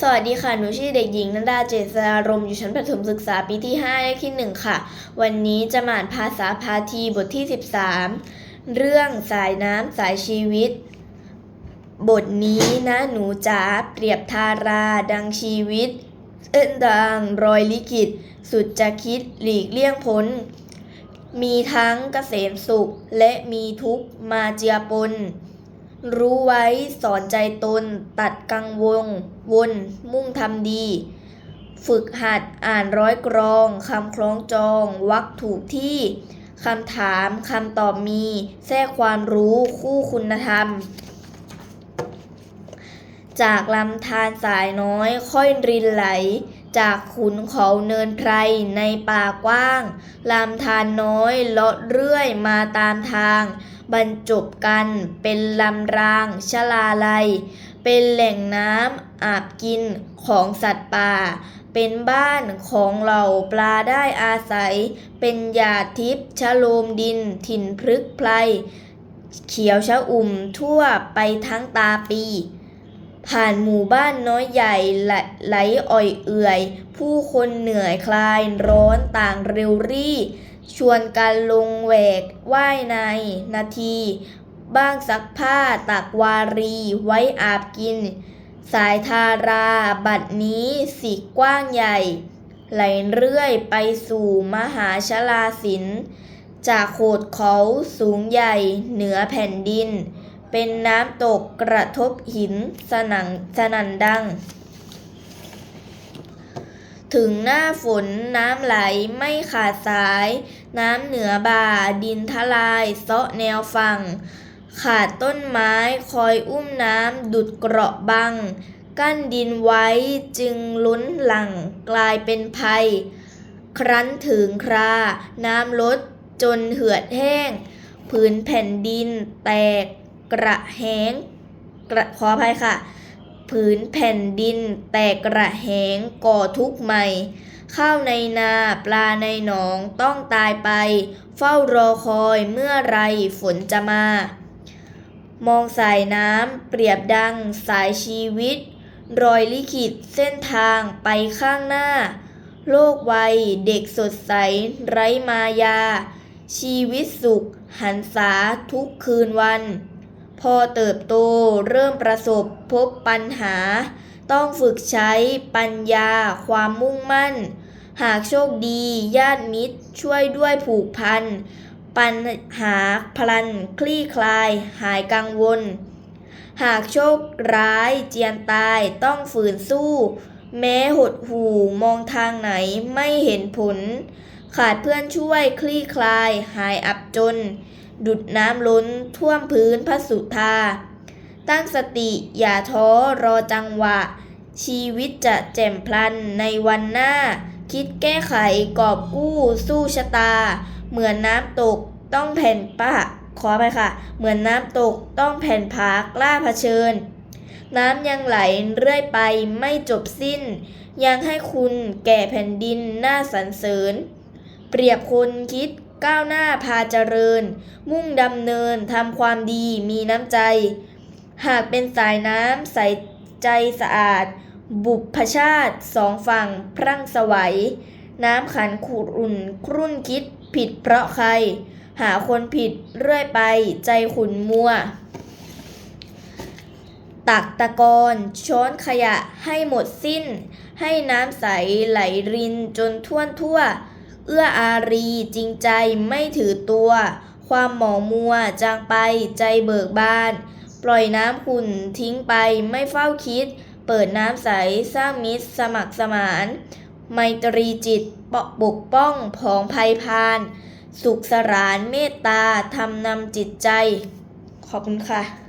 สวัสดีค่ะ หนูชื่อเด็กหญิงนันดาเจษฎารมอยู่ชั้นประถมศึกษาปีที่ 5 เลขที่ 1 ค่ะ วันนี้จะมาอ่านภาษาพาทีบทที่ 13 เรื่องสายน้ำสายชีวิต บทนี้นะหนูจ๋าเปรียบทารา ดังชีวิตเส้นทางรอยลิขิต สุดจะคิดหลีกเลี่ยงพ้น มีทั้งเกษมสุขและมีทุกข์มาเจือปน รู้ไว้สอนใจตน ตัดกังวลวนมุ่งทำดี ฝึกหัดอ่านร้อยกรองคำคล้องจองวักถูกที่คำถามคำตอบมี แทรกความรู้คู่คุณธรรม จากลำธารสายน้อยค่อยรินไหล จากขุนเขาเนินไพรในป่ากว้างลำธารน้อยเลาะเรื่อยมาตามทาง บรรจบกัน เป็นลำรางชลาลัย เป็นแหล่งน้ำอาบกินของสัตว์ป่า เป็นบ้านของเหล่าปลาได้อาศัย เป็นหยาดทิพย์ชโลมดินถิ่นพฤกไพรเขียวชะอุ่มทั่วไปทั้งตาปี ผ่านหมู่บ้านน้อยใหญ่ไหลไหลอ่อยเอื่อย ผู้คนเหนื่อยคลายร้อนต่างเร็วรี่ ชวนกันลงแหวกว่ายในนาที บ้างซักผ้าตักวารีไว้อาบกิน สายทาราบัดนี้สีกว้างใหญ่ ไหลเรื่อยไปสู่มหาชลาสิน จากโขดเขาสูงใหญ่เหนือแผ่นดิน เป็นน้ำตกกระทบหินสนังสนันดัง ถึงหน้าฝนน้ำไหลไม่ขาดสาย น้ำเหนือบ่าดินทลายเซาะแนวฝั่ง ขาดต้นไม้คอยอุ้มน้ำดุดเกราะบัง กั้นดินไว้จึงลุ้นหลังกลายเป็นภัย ครั้นถึงครา น้ำลดจนเหือดแห้ง ผืนแผ่นดินแตกกระแหงกระขออภัยค่ะ ผืนแผ่นดิน แตกกระแหงก่อทุกข์ใหม่ ข้าวในนาปลาในหนองต้องตายไป เฝ้ารอคอยเมื่อไรฝนจะมา มองสายน้ำเปรียบดังสายชีวิต รอยลิขิตเส้นทางไปข้างหน้า โลกวัยเด็กสดใสไร้มายา ชีวิตสุขหันษาทุกคืนวัน พอเติบโตเริ่มประสบพบปัญหา ต้องฝึกใช้ปัญญาความมุ่งมั่น หากโชคดีญาติมิตรช่วยด้วยผูกพัน ปัญหาพลัน คลี่คลาย หายกังวล หากโชคร้ายเจียนตายต้องฝืนสู้ แม้หดหู่มองทางไหนไม่เห็นผล ขาดเพื่อนช่วยคลี่คลาย หายอับจน ดุดน้ำล้นท่วมพื้นพระสุธา ตั้งสติอย่าท้อรอจังหวะ ชีวิตจะแจ่มพลันในวันหน้า คิดแก้ไขกอบกู้สู้ชะตา เหมือนน้ำตกต้องแผ่นปะขอไปค่ะ เหมือนน้ำตกต้องแผ่นผากล้าเผชิญ น้ำยังไหลเรื่อยไปไม่จบสิ้น ยังให้คุณแก่แผ่นดินน้าสรรเสริญ เปรียบคนคิด ก้าวหน้าพาเจริญ มุ่งดำเนินทำความดีมีน้ำใจ หากเป็นสายน้ำใสใจสะอาด บุพชาติสองฝั่งพรั่งสวัย น้ำขันขุรุ่นครุ่นคิดผิดเพราะใคร หาคนผิดเรื่อยไปใจขุนมัว ตักตะกอนช้อนขยะให้หมดสิ้น ให้น้ำใสไหลรินจนท่วนทั่ว เอื้ออารีจริงใจไม่ถือตัว ความหมองมัวจางไปใจเบิกบาน ปล่อยน้ำขุ่นทิ้งไปไม่เฝ้าคิด เปิดน้ำใสสร้างมิตรสมัครสมาน ไมตรีจิตปกปกป้องผองภัยพาน สุขสรานเมตตาทำนำจิตใจ ขอบคุณค่ะ